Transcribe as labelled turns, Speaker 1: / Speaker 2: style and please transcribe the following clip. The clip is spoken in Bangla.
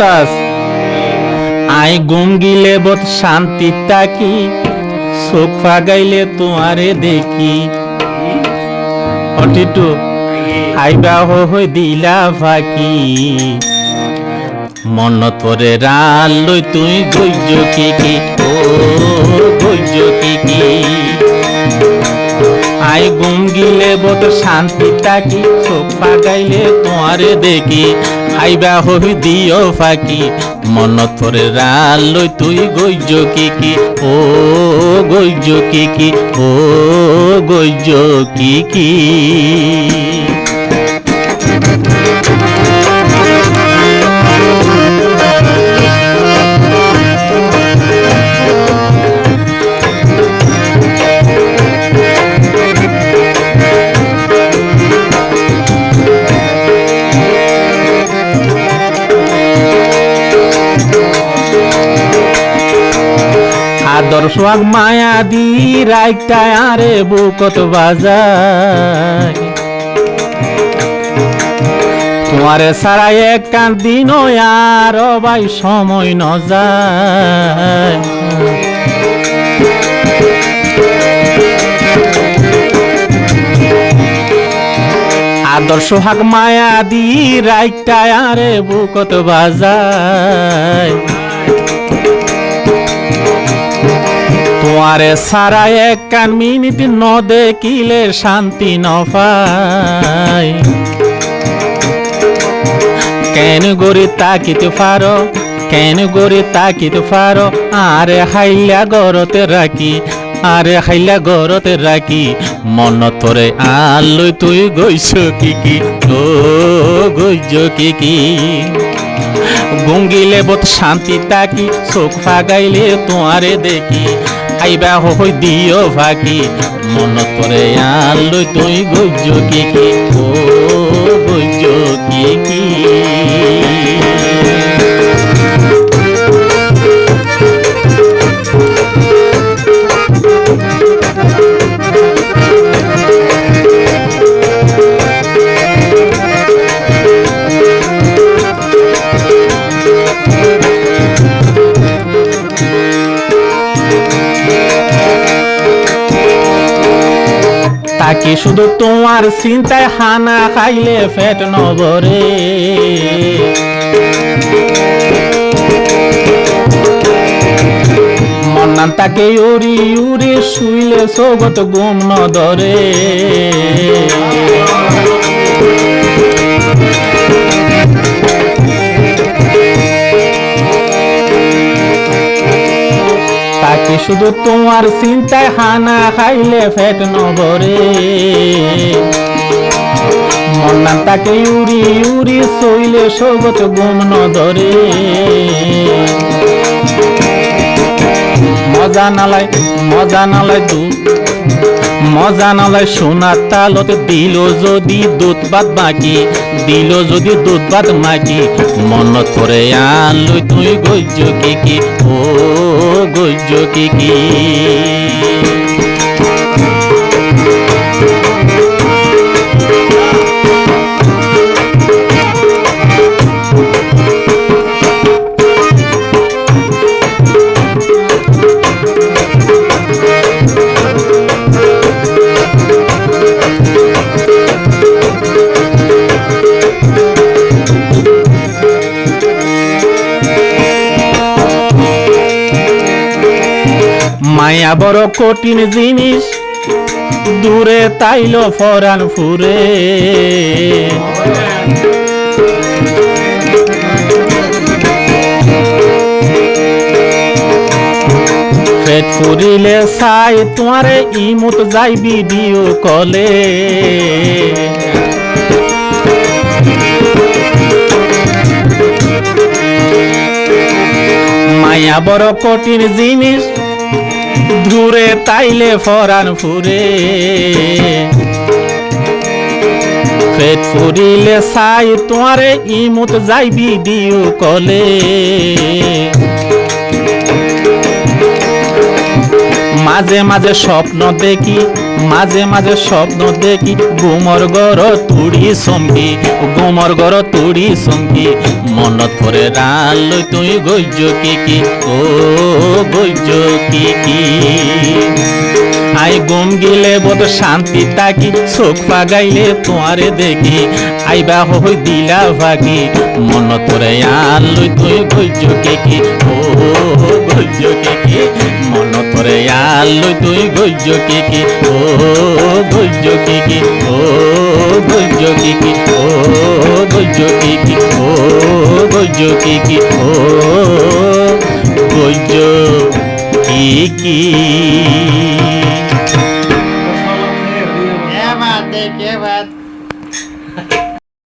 Speaker 1: শুনতাস আই গুম গিলে বত শান্তি তাকি চোখ ফাগাইলে তোমারে দেখি। অটিটু, আইবা হৈ দিলা ফাঁকি মনত পরে রাল লই তুই গইজ কি কি, ও গইজ কি কি। আই গুম গিলে বত শান্তি তাকি চোখ পাগাইলে তোমারে দেখি। আইবা হই দিও ফাঁকি। মন তোরে রালই লই তুই গৈজ কি কি? ও গৈজ কি কি? ও গৈজ কি কি? আদর্শ আগ মায়া দি রাইটা আরে বুকত বাজায়। তোমারে সারা এক দিন আর ভাই সময় ন যায়। আদর্শ হাক মায়া দি রাইটা আরে বুকত বাজায়। তোমারে সারা এক কান মিনিট ন দেখিলে শান্তি ন পাই। কেন গরি তাকিতে পারো কেন গরি তাকিতে পারো আরে হাইলা গরতে রাখি, আরে হাইলা গরতে রাখি, মন তোরে আলই তুই গইছ কি কি, ও গইছ কি কি। গুঙ্গিলে বত শান্তি তাকি, চোখ ফাগাইলে তোমারে দেখি আইবা হই দিও ফাঁকি। মন করে আলো তুই গজ্জ কি কি, ও গজ্জ কি কি। তাকে শুধু তোমার চিন্তায় হানা খাইলে ফেট নবরে। তাকে উড়ি উড়ি শুইলে সৌগত গুম নদরে। শুধু তোমার চিন্তায় হানা খাইলে ফেট নগরে। মন্নান তাকে উড়ি উড়ি শৈলে সবত গুম নদরে মজা নালাই মজা নালাই দু মজা নালাই সোনার তালত দিল যদি দুধ ভাত বাকি, দিল যদি দুধ ভাত মাগি মন করে আলু তুই গইজ কি কি ও কি কি? মায়া বড় কঠিন জিনিস। দূরে তাইল ফরান ফুরে। ফুরিলে চাই তোমারে ইমুত যাই ভিডিও কলে। মায়া বড় কঠিন জিনিস দূরে তাইলে ফরান ফুরে। পেট ফুরিলে চাই তোমারে ইমুত যাইবি দিও কলে। মাঝে মাঝে স্বপ্ন দেখি, মাঝে মাঝে স্বপ্ন দেখি, গুমর গর তুড়ি চমকি গুমর গর তুড়ি চমকি মনত পরে রাল তুই গৈজ কি কি ও গৈজ কি কি আই গুম গিলে বদ শান্তি তাকি, চোখ পাগাইলে তোমারে দেখি আইবা হই দিলা ভাগি। মন তোরে আল তুই গৈজ কি কি ও গৈজ কে কি মন তোরে আল তুই গৈজ কি কি ও গৈজ কে কি ও গৈজ কি কি ও গৈজ কি কি ও গৈজ কি কি ও গৈজ কি কি